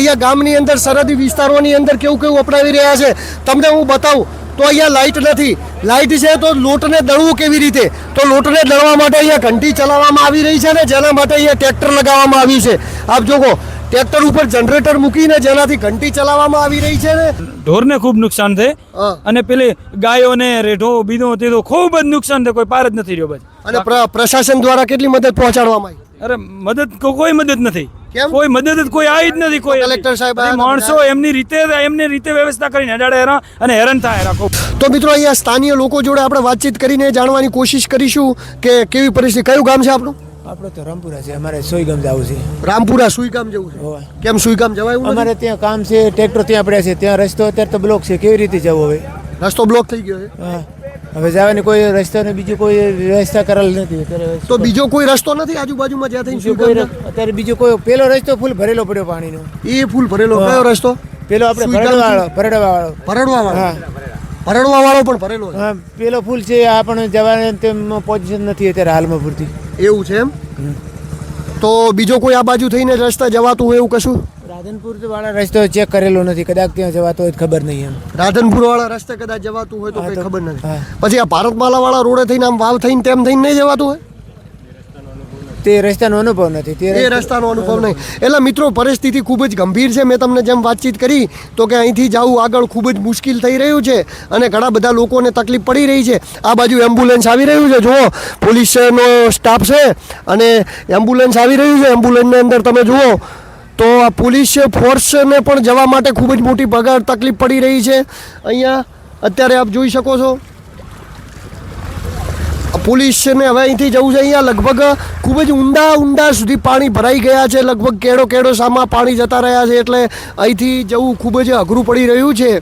અહીંયા ગામની અંદર સરહદી વિસ્તારોની અંદર કેવું કેવું અપનાવી રહ્યા છે? તમને હું બતાવું તો અહીંયા લાઇટ નથી. લાઇટ છે તો લોટને દળવું કેવી રીતે? તો લોટને દળવા માટે અહીંયા ઘંટી ચલાવવામાં આવી રહી છે ને જેના માટે અહીંયા ટ્રેક્ટર લગાવવામાં આવ્યું છે. આપ જોકો ટ્રેક્ટર ઉપર જનરેટર મૂકીને જેનાથી ઘંટી ચલાવવામાં આવી રહી છે ને? ઢોરને ખૂબ નુકસાન થાય અને પેલી ગાયોને રેઢો બીજો તે તો ખૂબ જ નુકસાન થાય કોઈ પાર જ નથી રહ્યો બસ. અને પ્રશાસન દ્વારા કેટલી મદદ પહોંચાડવામાં આવી? અરે મદદ કોઈ મદદ નથી? કોઈ મદદ જ કોઈ આવી જ નથી કોઈ કલેક્ટર સાહેબ માણસો એમની રીતે એમની રીતે વ્યવસ્થા કરીને હેડાડે હેરાન અને હેરાન થાય રાખો. તો મિત્રો અહીંયા સ્થાનિય લોકો જોડે આપણે વાતચીત કરીને જાણવાની કોશિશ કરીશું કે કેવી પરિસ્થિતિ કયું ગામ છે આપણું? આપણે તો રામપુરા છે. અમારે સુઈગામ જવું છે. રામપુરા સુઈગામ જવું છે. કેમ સુઈગામ જવાય અમારે ત્યાં કામ છે ટ્રેક્ટર ત્યાં પડ્યા છે. ત્યાં રસ્તો અત્યારે તો બ્લોક છે. કેવી રીતે જવું હવે? રસ્તો બ્લોક થઈ ગયો છે? હા. હવે જવાની કોઈ રસ્તો ને બીજું કોઈ વ્યવસ્થા કરેલ નથી. અત્યારે તો બીજો કોઈ રસ્તો નથી આજુબાજુમાં જ્યાં થઈ કોઈ અત્યારે બીજો કોઈ પેલો રસ્તો ફૂલ ભરેલો પડ્યો પાણીનો. એ ફૂલ ભરેલો કયો રસ્તો? પેલો આપણે? ભરડવા વાળો ભરડવા વાળો ભરડવા વાળો હા. ભરડવા વાળો પણ ભરેલો હા પેલો ફૂલ છે આપણે જવાને તેમ પોઝિશન નથી અત્યારે હાલમાં પૂરતી. એવું છે એમ? તો બીજો કોઈ આ બાજુ થઈને રસ્તા જવાતું હોય એવું કશું? રાધનપુર વાળા રસ્તો ચેક કરેલો નથી કદાચ ત્યાં જવાતો હોય ખબર નહીં એમ. રાધનપુર વાળા રસ્તે કદાચ જવાતું હોય તો કઈ ખબર નથી. પછી આ ભારતમાલા વાળા રોડે થઈને આમ વાવ થઈને તેમ થઈને નહીં જવાતું હોય? તે રસ્તાનો અનુભવ નથી તે રસ્તાનો અનુભવ નહીં. એટલે મિત્રો પરિસ્થિતિ ખૂબ જ ગંભીર છે. મેં તમને જેમ વાતચીત કરી તો કે અહીંથી જવું આગળ ખૂબ જ મુશ્કેલ થઈ રહ્યું છે અને ઘણા બધા લોકોને તકલીફ પડી રહી છે. આ બાજુ એમ્બ્યુલન્સ આવી રહ્યું છે. જુઓ પોલીસનો સ્ટાફ છે અને એમ્બ્યુલન્સ આવી રહ્યું છે. એમ્બ્યુલન્સની અંદર તમે જુઓ તો આ પોલીસ ફોર્સને પણ જવા માટે ખૂબ જ મોટી પગાર તકલીફ પડી રહી છે. અહીંયા અત્યારે આપ જોઈ શકો છો. પોલીસને હવે અહીંથી જવું છે. અહીંયા લગભગ ખૂબ જ ઊંડા ઊંડા સુધી પાણી ભરાઈ ગયા છે. લગભગ કેડો કેડો સામા પાણી જતા રહ્યા છે એટલે અહીંથી જવું ખૂબ જ અઘરું પડી રહ્યું છે.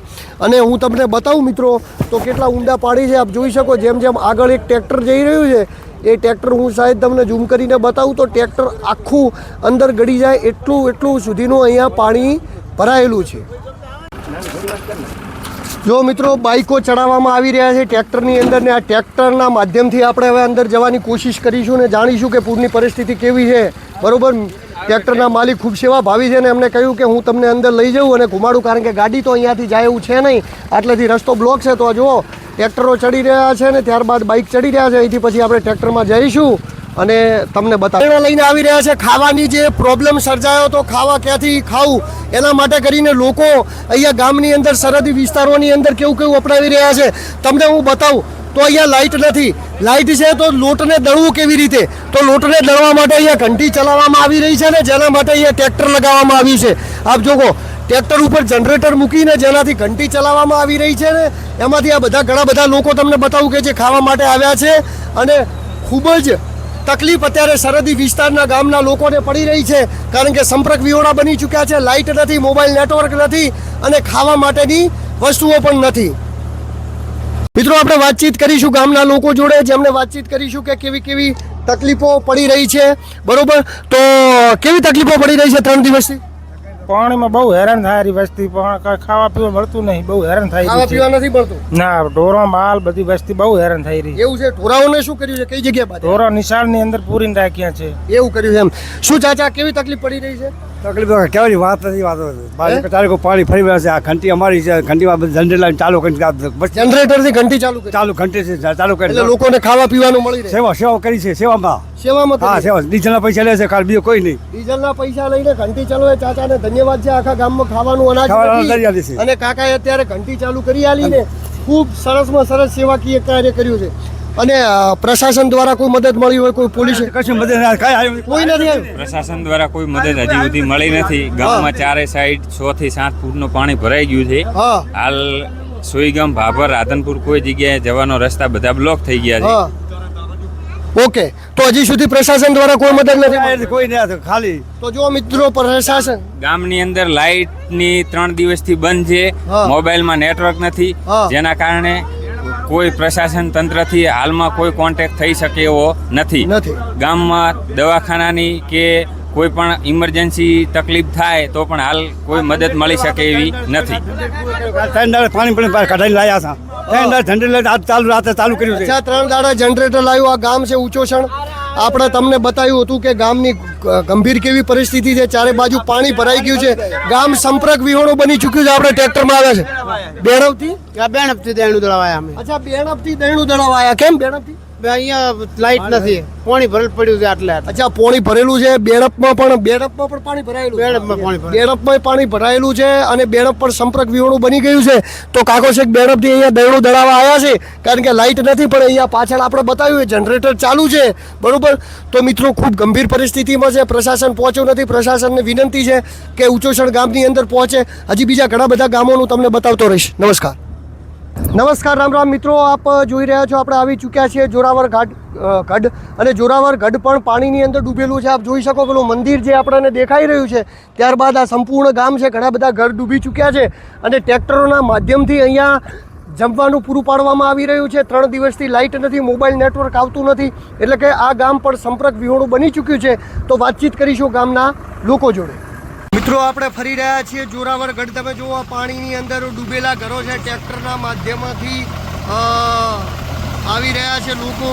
અને હું તમને બતાવું મિત્રો, તો કેટલા ઊંડા પાણી છે. આપ જોઈ શકો જેમ જેમ આગળ એક ટ્રેક્ટર જઈ રહ્યું છે એ ટ્રેક્ટર હું સાહેબ તમને ઝૂમ કરીને બતાવું તો ટ્રેક્ટર આખું અંદર ગળી જાય એટલું એટલું સુધીનું અહીંયા પાણી ભરાયેલું છે. જો મિત્રો બાઇકો ચડાવવામાં આવી રહ્યા છે ટ્રેક્ટરની અંદર ને આ ટ્રેક્ટરના માધ્યમથી આપણે હવે અંદર જવાની કોશિશ કરીશું ને જાણીશું કે પૂરની પરિસ્થિતિ કેવી છે. બરાબર? ટ્રેક્ટરના માલિક ખૂબ સેવા ભાવી છે ને એમને કહ્યું કે હું તમને અંદર લઈ જાઉં અને ઘુમાડું કારણ કે ગાડી તો અહીંયાથી જાય એવું છે નહીં. આટલેથી રસ્તો બ્લોક છે તો જુઓ ટ્રેક્ટરો ચડી રહ્યા છે ને ત્યારબાદ બાઇક ચડી રહ્યા છે. અહીંથી પછી આપણે ટ્રેક્ટરમાં જઈશું અને તમને બતાવ લઈને આવી રહ્યા છે. ખાવાની જે પ્રોબ્લેમ સર્જાયો તો ખાવા ક્યાંથી ખાવું, એના માટે કરીને લોકો અહીંયા ગામની અંદર, સરહદી વિસ્તારોની અંદર કેવું કેવું અપનાવી રહ્યા છે. તમને હું બતાવું, તો અહીંયા લાઇટ નથી. લાઇટ છે તો લોટને દળવું કેવી રીતે? તો લોટને દળવા માટે અહીંયા ઘંટી ચલાવવામાં આવી રહી છે ને જેના માટે અહીંયા ટ્રેક્ટર લગાવવામાં આવ્યું છે. આપ જોવો ટ્રેક્ટર ઉપર જનરેટર મૂકીને જેનાથી ઘંટી ચલાવવામાં આવી રહી છે ને, એમાંથી આ બધા ઘણા બધા લોકો તમને બતાવું કે જે ખાવા માટે આવ્યા છે અને ખૂબ જ તકલીફ અત્યારે સરહદી વિસ્તારના ગામના લોકોને પડી રહી છે, કારણ કે સંપર્ક વિહોણા બની ચૂક્યા છે, લાઇટ નથી, મોબાઈલ નેટવર્ક નથી અને ખાવા માટેની વસ્તુઓ પણ નથી. મિત્રો, આપણે વાતચીત કરીશું ગામના લોકો જોડે, જેમને વાતચીત કરીશું કે કેવી કેવી તકલીફો પડી રહી છે. બરોબર? તો કેવી તકલીફો પડી રહી છે ત્રણ દિવસથી? પાણીમાં બહુ હેરાન થાય રહી વસ્તી પણ કાંઈ ખાવા પીવા મળતું નહીં બહુ હેરાન થાય ખાવા પીવા નથી મળતું? ના ઢોરો માલ બધી વસ્તી બહુ હેરાન થઈ રહી એવું છે? ઢોરાઓને શું કર્યું છે? કઈ જગ્યાએ ઢોરા ઢોરો નિશાળની અંદર પૂરીને રાખ્યા છે. એવું કર્યું છે એમ. શું ચાચા કેવી તકલીફ પડી રહી છે? તકલીફ તો કહેવાની વાત નથી વાત ચારે કોઈ પાણી ફરી વળે છે. આ ઘંટી અમારી છે ઘંટીમાં જનરેટર લાઈન ચાલુ કરી જનરેટર બસ જનરેટરથી ઘંટી ચાલુ ચાલુ ઘંટી ચાલુ કરી લોકોને ખાવા પીવાનું મળી રહે. સેવા સેવા કરી છે સેવામાં. સેવામાં હા. સેવા ડીઝલના પૈસા લે છે કાલ બીજો કોઈ નહીં. ડીઝલના પૈસા લઈને ઘંટી ચાલુ ચાચાને ધન્યવાદ છે આખા ગામમાં ખાવાનું અનાજ. અને કાકાએ અત્યારે ઘંટી ચાલુ કરી આલી ને ખૂબ સરસમાં સરસ સેવાકીય કાર્ય કર્યું છે. અને પ્રશાસન દ્વારા કોઈ મદદ મળી હોય કોઈ પોલીસ કશું મદદ ના કોઈ નથી પ્રશાસન દ્વારા કોઈ મદદ હજી સુધી મળી નથી. ગામમાં ચારે સાઈડ છ થી સાત ફૂટનું પાણી ભરાઈ ગયું છે. હાલ સોઈગામ ભાભર રાધનપુર કોઈ જગ્યાએ જવાનો રસ્તા બધા બ્લોક થઈ ગયા છે. ઓકે. તો હજી સુધી પ્રશાસન દ્વારા કોઈ મદદ નથી. કોઈ નથી ખાલી. તો જો મિત્રો પ્રશાસન ગામની અંદર લાઇટની ત્રણ દિવસથી બંધ છે. મોબાઈલમાં નેટવર્ક નથી. જેના કારણે કોઈ પ્રશાસન તંત્રથી હાલમાં કોઈ કોન્ટેક્ટ થઈ શકે એવો નથી. ગામમાં દવાખાનાની કે કોઈ પણ ઇમરજન્સી તકલીફ થાય તો પણ હાલ કોઈ મદદ મળી શકે એવી નથી. ત્રણ દાડે પાણી પણ કઢાઈને લાયા હતા ત્રણ દાડે જનરેલ ચાલુ રાતે ચાલુ કર્યું છે. ત્રણ દાડા જનરેટર લાવ્યું આ ગામ છે ઉચોસણ આપણે તમને બતાવ્યું હતું કે ગામની ગંભીર કેવી પરિસ્થિતિ છે. ચારે બાજુ પાણી ભરાઈ ગયું છે. ગામ સંપર્ક વિહોણું બની ચૂક્યું છે. આપણે ટ્રેક્ટરમાં આવે છે. બેણપથી બેણપથી દેણું દળવાયા અમે. અચ્છા બેણપથી દેણું દળાવ કેમ બેણવથી બે અહીંયા લાઈટ નથી. પાણી ભરેલ પડ્યું છે આટલે. અચ્છા પોણી ભરેલું છે બેડપમાં પણ બેડપમાં પણ પાણી ભરાયેલું બેડપમાં પાણી ભરેલું. પાણી ભરાયેલું છે અને બેડપ પર સંપર્ક વિહોણું બની ગયું છે. તો કાકો શેખ બેણપથી અહીંયા દહેણું દળાવવા આવ્યા છે કારણ કે લાઇટ નથી પણ અહીંયા પાછળ આપણે બતાવ્યું જનરેટર ચાલુ છે. બરોબર? તો મિત્રો ખૂબ ગંભીર પરિસ્થિતિમાં છે. પ્રશાસન પહોંચ્યું નથી. પ્રશાસનને વિનંતી છે કે ઉચોસણ ગામની અંદર પહોંચે. હજી બીજા ઘણા બધા ગામોનું તમને બતાવતો રહીશ. નમસ્કાર. નમસ્કાર, રામ રામ મિત્રો, આપ જોઈ રહ્યા છો, આપણે આવી ચૂક્યા છીએ જોરાવર ઘાટ ગઢ. અને જોરાવર ગઢ પણ પાણીની અંદર ડૂબેલું છે. આપ જોઈ શકો પેલું મંદિર જે આપણને દેખાઈ રહ્યું છે. ત્યારબાદ આ સંપૂર્ણ ગામ છે. ઘણા બધા ઘર ડૂબી ચૂક્યા છે. અને ટ્રેક્ટરોના માધ્યમથી અહીંયા જમવાનું પૂરું પાડવામાં આવી રહ્યું છે. ત્રણ દિવસથી લાઇટ નથી, મોબાઈલ નેટવર્ક આવતું નથી. એટલે કે આ ગામ પણ સંપર્ક વિહોણું બની ચૂક્યું છે. તો વાતચીત કરીશું ગામના લોકો જોડે. મિત્રો, આપણે ફરી રહ્યા છીએ જોરાવર ગઢ તમે જુઓ, આ પાણીની અંદર ડૂબેલા ઘરો છે. ટ્રેક્ટરના માધ્યમથી આવી રહ્યા છે લોકો.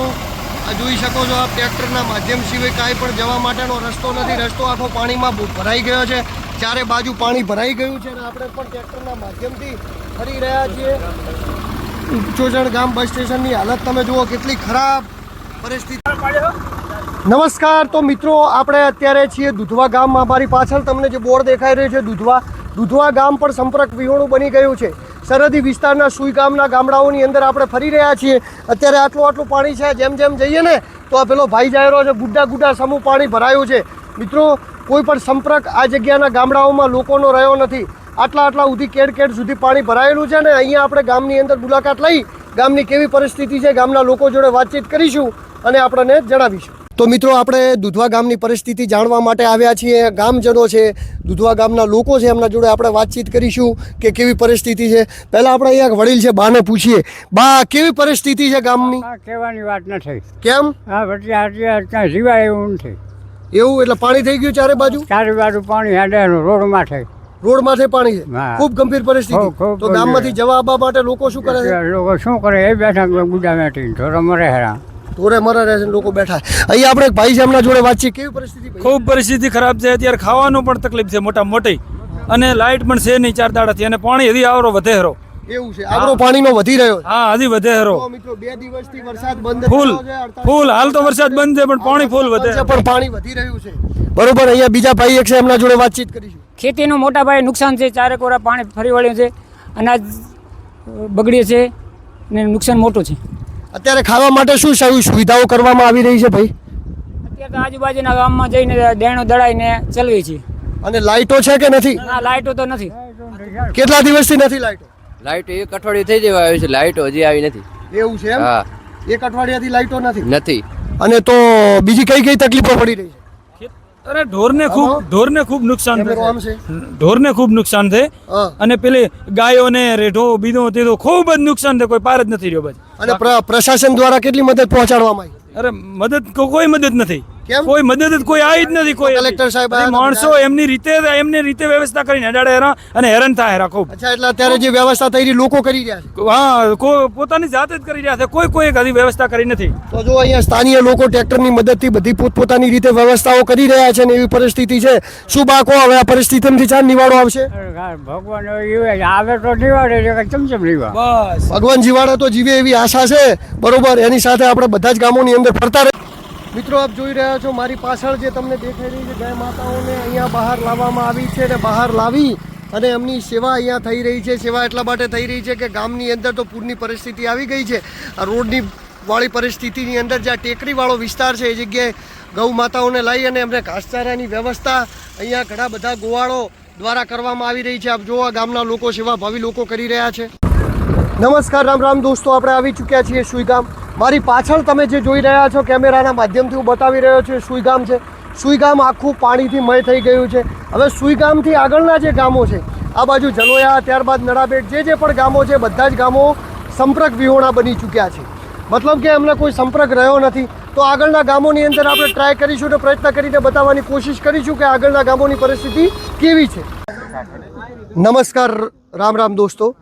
જોઈ શકો છો, આ ટ્રેક્ટરના માધ્યમ સિવાય કાંઈ પણ જવા માટેનો રસ્તો નથી. રસ્તો આખો પાણીમાં ભરાઈ ગયો છે. ચારે બાજુ પાણી ભરાઈ ગયું છે અને આપણે પણ ટ્રેક્ટરના માધ્યમથી ફરી રહ્યા છીએ. ચોજણ ગામ બસ સ્ટેશનની હાલત તમે જુઓ, કેટલી ખરાબ પરિસ્થિતિ. નમસ્કાર, તો મિત્રો આપણે અત્યારે છીએ દુધવા ગામમાં અમારી પાછળ તમને જે બોર્ડ દેખાઈ રહ્યું છે, દુધવા. દુધવા ગામ પણ સંપર્ક વિહોણું બની ગયું છે. સરહદી વિસ્તારના સુઈ ગામના ગામડાઓની અંદર આપણે ફરી રહ્યા છીએ. અત્યારે આટલું આટલું પાણી છે, જેમ જેમ જઈએ ને, તો આ પેલો ભાઈ જાય રહ્યો છે, ગુડ્ડા ગુડ્ડા સમૂહ પાણી ભરાયું છે. મિત્રો, કોઈ પણ સંપર્ક આ જગ્યાના ગામડાઓમાં લોકોનો રહ્યો નથી. આટલા આટલા સુધી કેડ કેડ સુધી પાણી ભરાયેલું છે ને, અહીંયા આપણે ગામની અંદર મુલાકાત લઈ ગામની કેવી પરિસ્થિતિ છે, ગામના લોકો જોડે વાતચીત કરીશું અને આપણને જણાવીશું. તો મિત્રો આપણે દુધવા ગામની પરિસ્થિતિ જાણવા માટે આવ્યા છીએ. ગામજનો છે દુધવા ગામના લોકો છે એમના જોડે આપણે વાતચીત કરીશું કે કેવી પરિસ્થિતિ છે. પહેલાં આપણે અહીંયા વડીલ છે બાને પૂછીએ. બા કેવી પરિસ્થિતિ છે ગામની? કહેવાની વાત નથી. કેમ? આ વચ્ચે જીવાય એવું નથી. એવું? એટલે પાણી થઈ ગયું ચારે બાજુ? ચારે બાજુ પાણી હેડે રોડમાં છે રોડ માથે પાણી? છે ખૂબ ગંભીર પરિસ્થિતિ. તો ગામમાંથી જવા આવવા માટે લોકો શું કરે છે? લોકો શું કરે? એ બેઠા ગુડા બેઠી ઢોરો મરે હેરા ઢોરે મરે રહે છે લોકો બેઠા. અહીંયા આપણે એક ભાઈ છે એમના જોડે વાતચીત. કેવી પરિસ્થિતિ ખૂબ પરિસ્થિતિ ખરાબ છે. અત્યારે ખાવાનું પણ તકલીફ છે મોટા મોટી. અને લાઇટ પણ છે નહીં ચાર દાડાથી અને પાણી હજી આવરો વધે હરો એવું છે. આગળ પાણીનો વધી રહ્યો હા હજી વધે હરો મિત્રો બે દિવસથી વરસાદ બંધ ફૂલ થયો છે, 48 ફૂલ. હાલ તો વરસાદ બંધ છે પણ પાણી ફૂલ વધે. છે, પણ પાણી વધી રહ્યું છે. બરોબર અહીંયા બીજા ભાઈ એક છે એમના જોડે વાતચીત કરીશું. ખેતીનું મોટા ભાઈ નુકસાન છે ચારે કોરા પાણી ફરી વળ્યું છે. અનાજ બગડે છે ને નુકસાન મોટું છે. અત્યારે ખાવા માટે શું સુ- સુવિધાઓ કરવામાં આવી રહી છે ભાઈ? અત્યારે તો આજુબાજુના ગામમાં જઈને દેણો દળાઈને ચલવી છે અને લાઇટો છે કે નથી? ના લાઇટો તો નથી. કેટલા દિવસથી નથી લાઇટો લાઇટ એક અઠવાડિયું થઈ જવા આવ્યું છે લાઇટો હજી આવી નથી. એવું છે એમ? હા. એક અઠવાડિયાથી લાઇટો નથી? નથી. અને તો બીજી કઈ કઈ તકલીફો પડી રહી છે? અરે ઢોરને ખૂબ ઢોરને ખૂબ નુકસાન છે? ઢોરને ખૂબ નુકસાન થાય અને પેલી ગાયોને રેઢો બીજો તે તો ખૂબ જ નુકસાન થાય કોઈ પાર જ નથી રહ્યો બસ. અને પ્રશાસન દ્વારા કેટલી મદદ પહોંચાડવામાં આવી? અરે મદદ કોઈ મદદ નથી. કેમ? કોઈ મદદ જ કોઈ આવી જ નથી કોઈ કલેક્ટર સાહેબ માણસો એમની રીતે એમની રીતે વ્યવસ્થા કરીને અડાડે હેરા અને હેરાન થાય હેરા ખૂબ. અચ્છા એટલે અત્યારે જે વ્યવસ્થા થઈ રહી લોકો કરી રહ્યા છે? હા કોઈ પોતાની જાતે જ કરી રહ્યા છે. કોઈ કોઈ હજી વ્યવસ્થા કરી નથી. તો જો અહીંયા સ્થાનિય લોકો ટ્રેક્ટરની મદદથી બધી પોતપોતાની રીતે વ્યવસ્થાઓ કરી રહ્યા છે ને એવી પરિસ્થિતિ છે શું બાકો હવે આ પરિસ્થિતિમાંથી ચાર નિવાડો આવશે? ભગવાન એ આવે તો નિવાડે ચમચમ નિવાડે? બસ. ભગવાન જીવાડે તો જીવે એવી આશા છે. બરોબર એની સાથે આપણે બધા જ ગામોની અંદર ફરતા રહે મિત્રો, આપ જોઈ રહ્યા છો મારી પાછળ જે તમને દેખાઈ રહી છે ગાય માતાઓને અહીંયા બહાર લાવવામાં આવી છે અને બહાર લાવી અને એમની સેવા અહીંયા થઈ રહી છે. સેવા એટલા માટે થઈ રહી છે કે ગામની અંદર તો પૂરની પરિસ્થિતિ આવી ગઈ છે. આ રોડની વાળી પરિસ્થિતિની અંદર જ્યાં ટેકરીવાળો વિસ્તાર છે, એ જગ્યાએ ગૌ માતાઓને લઈ અને એમને ઘાસચારાની વ્યવસ્થા અહીંયા ઘણા બધા ગોવાળો દ્વારા કરવામાં આવી રહી છે. આપ જોવા ગામના લોકો સેવા ભાવી લોકો કરી રહ્યા છે. નમસ્કાર, રામ રામ દોસ્તો, આપણે આવી ચૂક્યા છીએ સુઈગામ. મારી પાછળ તમે જે જોઈ રહ્યા છો કેમેરાના માધ્યમથી હું બતાવી રહ્યો છું સુઈગામ છે. સુઈગામ આખું પાણીથી મય થઈ ગયું છે. હવે સુઈગામથી આગળના જે ગામો છે, આ બાજુ જલોયા ત્યારબાદ નડાબેટ, જે જે પણ ગામો છે, બધા જ ગામો સંપર્ક વિહોણા બની ચૂક્યા છે. મતલબ કે એમને કોઈ સંપર્ક રહ્યો નથી. તો આગળના ગામોની અંદર આપણે ટ્રાય કરીશું અને પ્રયત્ન કરીને બતાવવાની કોશિશ કરીશું કે આગળના ગામોની પરિસ્થિતિ કેવી છે. નમસ્કાર, રામ રામ દોસ્તો.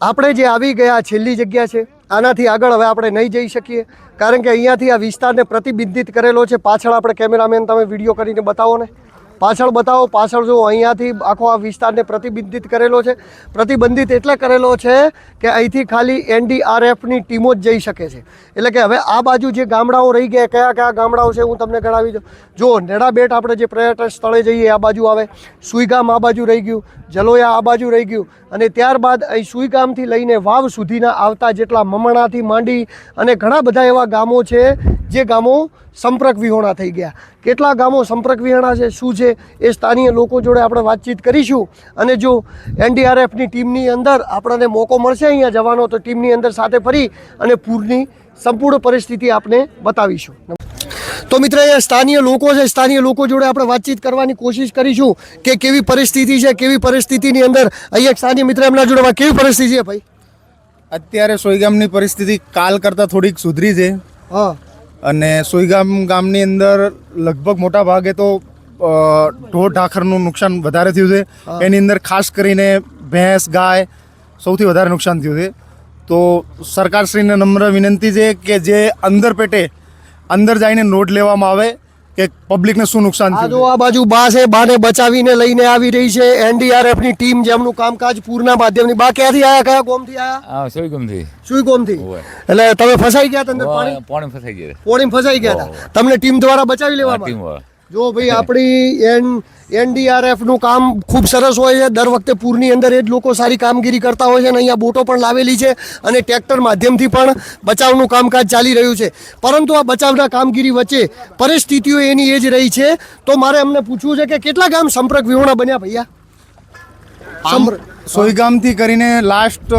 આપણે જે આવી ગયા છેલ્લી જગ્યા છે આનાથી આગળ હવે આપણે નહીં જઈ શકીએ. કારણ કે અહીંયાથી આ વિસ્તારને પ્રતિબિંબિત કરેલો છે. પાછળ આપણે કેમેરામેન તમે વીડિયો કરીને બતાવો ને. પાછળ બતાવો, પાછળ જો અહીંયાથી આખો આ વિસ્તારને પ્રતિબંધિત કરેલો છે. પ્રતિબંધિત એટલે કરેલો છે કે અહીંથી ખાલી એનડીઆરએફની ટીમો જ જઈ શકે છે. એટલે કે હવે આ બાજુ જે ગામડાઓ રહી ગયા, કયા કયા ગામડાઓ છે, હું તમને ગણાવી દઉં. જો નેડાબેટ આપણે જે પર્યટન સ્થળે જઈએ, આ બાજુ આવે. સુઈગામ આ બાજુ રહી ગયું, જલોયા આ બાજુ રહી ગયું. અને ત્યારબાદ અહીં સુઈગામથી લઈને વાવ સુધીના આવતા જેટલા મમણાથી માંડી અને ઘણા બધા એવા ગામો છે, જે ગામો સંપર્ક વિહોણા થઈ ગયા. કેટલા ગામો સંપર્ક વિહોણા છે શું છે એ સ્થાનીય લોકો જોડે આપણે વાતચીત કરીશું. અને જો એનડીઆરએફની ટીમની અંદર આપણને મોકો મળશે અહીંયા જવાનો તો ટીમની અંદર સાથે ફરી અને પૂરની સંપૂર્ણ પરિસ્થિતિ આપને બતાવીશું. તો મિત્ર અહીંયા સ્થાનીય લોકો છે સ્થાનીય લોકો જોડે આપણે વાતચીત કરવાની કોશિશ કરીશું કે કેવી પરિસ્થિતિ છે કેવી પરિસ્થિતિની અંદર અહીંયા સ્થાનીય મિત્ર એમના જોડે કેવી પરિસ્થિતિ છે ભાઈ? અત્યારે સોયગામની પરિસ્થિતિ કાલ કરતાં થોડીક સુધરી છે. હા. અને સુઈગામ ગામની અંદર લગભગ મોટા ભાગે તો ઢોર ઢાખરનું નુકસાન વધારે થયું છે. એની અંદર ખાસ કરીને ભેંસ ગાય સૌથી વધારે નુકસાન થયું છે. તો સરકારશ્રીને નમ્ર વિનંતી છે કે જે અંદર પેટે અંદર જઈને નોટ લેવામાં આવે કે પબ્લિકને શું નુકસાન આ થયું? જો આ બાજુ બા છે બાને બચાવીને લઈને આવી રહી છે. એનડીઆરએફની ટીમ જેમનું કામકાજ પૂરના માધ્યમની બા ક્યાંથી આયા? કયા ગોમથી આયા? હા સોય ગમતી સુઈ ગોમથી. એટલે તમે ફસાઈ ગયા હતા પાણી? પાણી ફસાઈ ગયા. પોણી ફસાઈ ગયા હતા. તમને ટીમ દ્વારા બચાવી લેવામાં ટીમ વાળા જો ભાઈ આપણી એન એનડીઆરએફનું કામ ખૂબ સરસ હોય છે દર વખતે પૂરની અંદર એ જ લોકો સારી કામગીરી કરતા હોય છે અને અહીંયા બોટો પણ લાવેલી છે અને ટ્રેક્ટર માધ્યમથી પણ બચાવનું કામકાજ ચાલી રહ્યું છે. પરંતુ આ બચાવના કામગીરી વચ્ચે પરિસ્થિતિઓ એની એ જ રહી છે. તો મારે અમને પૂછવું છે કે કેટલા ગામ સંપર્ક વિહોણા બન્યા ભૈયા? સોયગામથી કરીને લાસ્ટ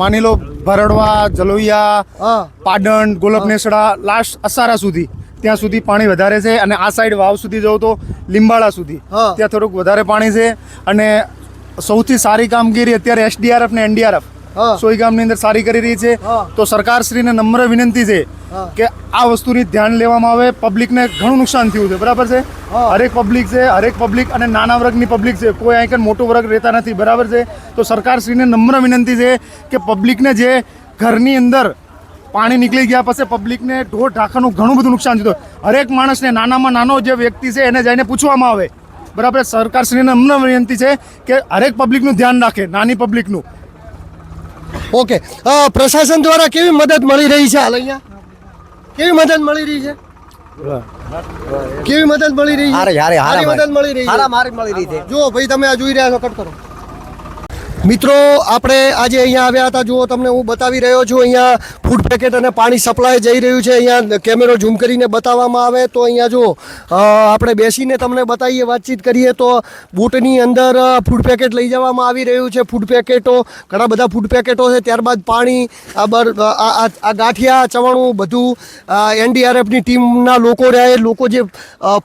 માની લો ભરડવા જલોયા પાટણ ગોલપનેસડા લાસ્ટ અસારા સુધી. ત્યાં સુધી પાણી વધારે છે અને આ સાઈડ વાવ સુધી જાઉં તો લીંબાળા સુધી. ત્યાં થોડુંક વધારે પાણી છે અને સૌથી સારી કામગીરી અત્યારે એસડીઆરએફ ને એનડીઆરએફ હા. સોયગામની અંદર સારી કરી રહી છે. તો સરકારશ્રીને નમ્ર વિનંતી છે કે આ વસ્તુની ધ્યાન લેવામાં આવે. પબ્લિકને ઘણું નુકસાન થયું છે. બરાબર છે. હરેક પબ્લિક છે હરેક પબ્લિક અને નાના વર્ગની પબ્લિક છે. કોઈ અહીં કંઈ મોટો વર્ગ રહેતા નથી. બરાબર છે? તો સરકારશ્રીને નમ્ર વિનંતી છે કે પબ્લિકને જે ઘરની અંદર પાણી નીકળી ગયા પછી પબ્લિકને ઢોર ઢાંખાનું ઘણું બધું નુકસાન થયું હરેક માણસને નાનામાં નાનો જે વ્યક્તિ છે એને જઈને પૂછવામાં આવે. બરાબર સરકારશ્રીને નમ્ર વિનંતી છે કે હરેક પબ્લિકનું ધ્યાન રાખે નાની પબ્લિકનું ઓકે પ્રશાસન દ્વારા કેવી મદદ મળી રહી છે હાલ અહીંયા? કેવી મદદ મળી રહી છે? કેવી મદદ મળી રહી છે? મદદ મળી રહી છે? જો ભાઈ તમે આ જોઈ રહ્યા છો કટ કરો. મિત્રો આપણે આજે અહીંયા આવ્યા હતા. જુઓ તમને હું બતાવી રહ્યો છું. અહીંયા ફૂડ પેકેટ અને પાણી સપ્લાય જઈ રહ્યું છે. અહીંયા કેમેરો ઝૂમ કરીને બતાવવામાં આવે તો અહીંયા જો આપણે બેસીને તમને બતાવીએ વાતચીત કરીએ તો બોટની અંદર ફૂડ પેકેટ લઈ જવામાં આવી રહ્યું છે. ફૂડ પેકેટો ઘણા બધા ફૂડ પેકેટો છે. ત્યારબાદ પાણી આ બર આ ગાંઠિયા ચવાણું બધું એનડીઆરએફની ટીમના લોકો રહ્યા એ લોકો જે અ,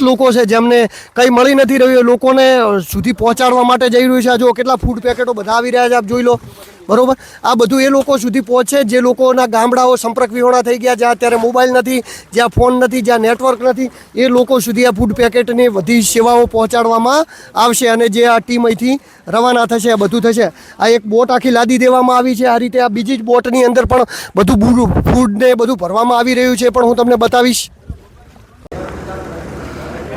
લોકો છે જેમને કંઈ મળી નથી રહ્યું એ લોકોને સુધી પહોંચાડવા માટે જઈ રહ્યું છે. જો કેટલા ફૂડ પેકેટો બધા આવી રહ્યા છે, આપ જોઈ લો. બરોબર? આ બધું એ લોકો સુધી પહોંચે, જે લોકોના ગામડાઓ સંપર્ક વિહોણા થઈ ગયા જ્યાં અત્યારે મોબાઈલ નથી, જ્યાં ફોન નથી, જ્યાં નેટવર્ક નથી, એ લોકો સુધી આ ફૂડ પેકેટની બધી સેવાઓ પહોંચાડવામાં આવશે અને જે આ ટીમ અહીંથી રવાના થશે, આ બધું થશે. આ એક બોટ આખી લાદી દેવામાં આવી છે, આ રીતે આ બીજી જ બોટની અંદર પણ બધું બુડ- ફૂડ ને બધું ભરવામાં આવી રહ્યું છે, પણ હું તમને બતાવીશ.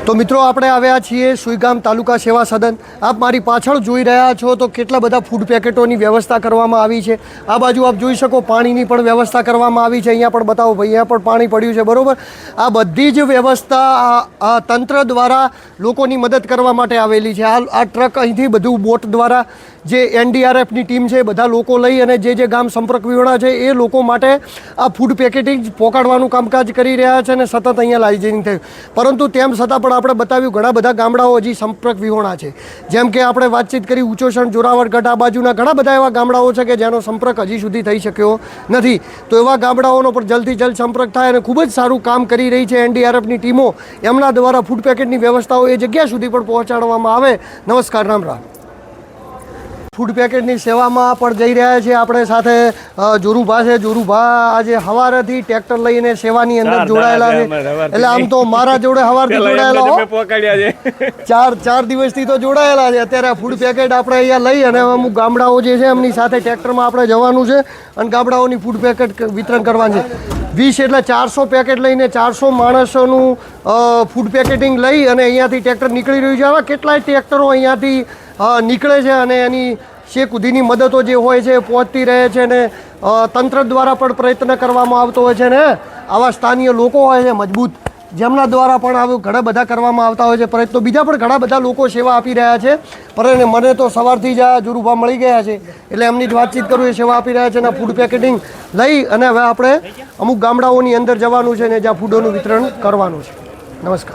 તો મિત્રો આપણે આવ્યા છીએ સુઈગામ તાલુકા સેવા સદન. આપ મારી પાછળ જોઈ રહ્યા છો તો કેટલા બધા ફૂડ પેકેટોની વ્યવસ્થા કરવામાં આવી છે. આ બાજુ આપ જોઈ શકો પાણીની પણ વ્યવસ્થા કરવામાં આવી છે. અહીંયા પણ બતાવો ભાઈ, અહીંયા પણ પાણી પડ્યું છે, બરોબર? આ બધી જ વ્યવસ્થા આ- તંત્ર દ્વારા લોકોની મદદ કરવા માટે આવેલી છે. આ આ ટ્રક અહીંથી બધું બોટ દ્વારા જે એનડીઆરએફની ટીમ છે બધા લોકો લઈ અને જે જે ગામ સંપર્ક વિહોણા છે એ લોકો માટે આ ફૂડ પેકેટિંગ પહોંચાડવાનું કામકાજ કરી રહ્યા છે અને સતત અહીંયા લાઇજિંગ થયું. પરંતુ તેમ છતાં પણ આપણે બતાવ્યું, ઘણા બધા ગામડાઓ હજી સંપર્ક વિહોણા છે. જેમ કે આપણે વાતચીત કરી ઉચોસણ જોરાવરગઢ આ બાજુના ઘણા બધા એવા ગામડાઓ છે કે જેનો સંપર્ક હજી સુધી થઈ શક્યો નથી. તો એવા ગામડાઓનો પણ જલ્દથી જલ્દ સંપર્ક થાય અને ખૂબ જ સારું કામ કરી રહી છે એનડીઆરએફની ટીમો. એમના દ્વારા ફૂડ પેકેટની વ્યવસ્થાઓ એ જગ્યા સુધી પણ પહોંચાડવામાં આવે. નમસ્કાર, રામ રામ. ફૂડ પેકેટની સેવામાં પણ જઈ રહ્યા છે. આપણે સાથે જોરુભા છે. જોરુભા આજે હવારેથી ટ્રેક્ટર લઈને સેવાની અંદર જોડાયેલા છે. એટલે આમ તો મારા જોડે હવારથી જોડાયેલા હો. ચાર ચાર દિવસથી તો જોડાયેલા છે. અત્યારે ફૂડ પેકેટ આપણે અહીંયા લઈ અને અમુક ગામડાઓ જે છે એમની સાથે ટ્રેક્ટરમાં આપણે જવાનું છે અને ગામડાઓની ફૂડ પેકેટ વિતરણ કરવાનું છે. વીસ એટલે ચારસો પેકેટ લઈને ચારસો માણસોનું ફૂડ પેકેટિંગ લઈ અને અહીંયાથી ટ્રેક્ટર નીકળી રહ્યું છે. આવા કેટલાય ટ્રેક્ટરો અહીંયાથી નીકળે છે અને એની શેક સુધીની મદદો જે હોય છે પહોંચતી રહે છે ને તંત્ર દ્વારા પણ પ્રયત્ન કરવામાં આવતો હોય છે ને, આવા સ્થાનીય લોકો હોય છે મજબૂત, જેમના દ્વારા પણ આવું ઘણા બધા કરવામાં આવતા હોય છે. પ્રયત્નો બીજા પણ ઘણા બધા લોકો સેવા આપી રહ્યા છે. પરંતુ મને તો સવારથી જ આ જુરુભા મળી ગયા છે. એટલે એમની જ વાતચીત કરું એ સેવા આપી રહ્યા છે અને ફૂડ પેકેટિંગ લઈ અને હવે આપણે અમુક ગામડાઓની અંદર જવાનું છે ને, જ્યાં ફૂડોનું વિતરણ કરવાનું છે. નમસ્કાર.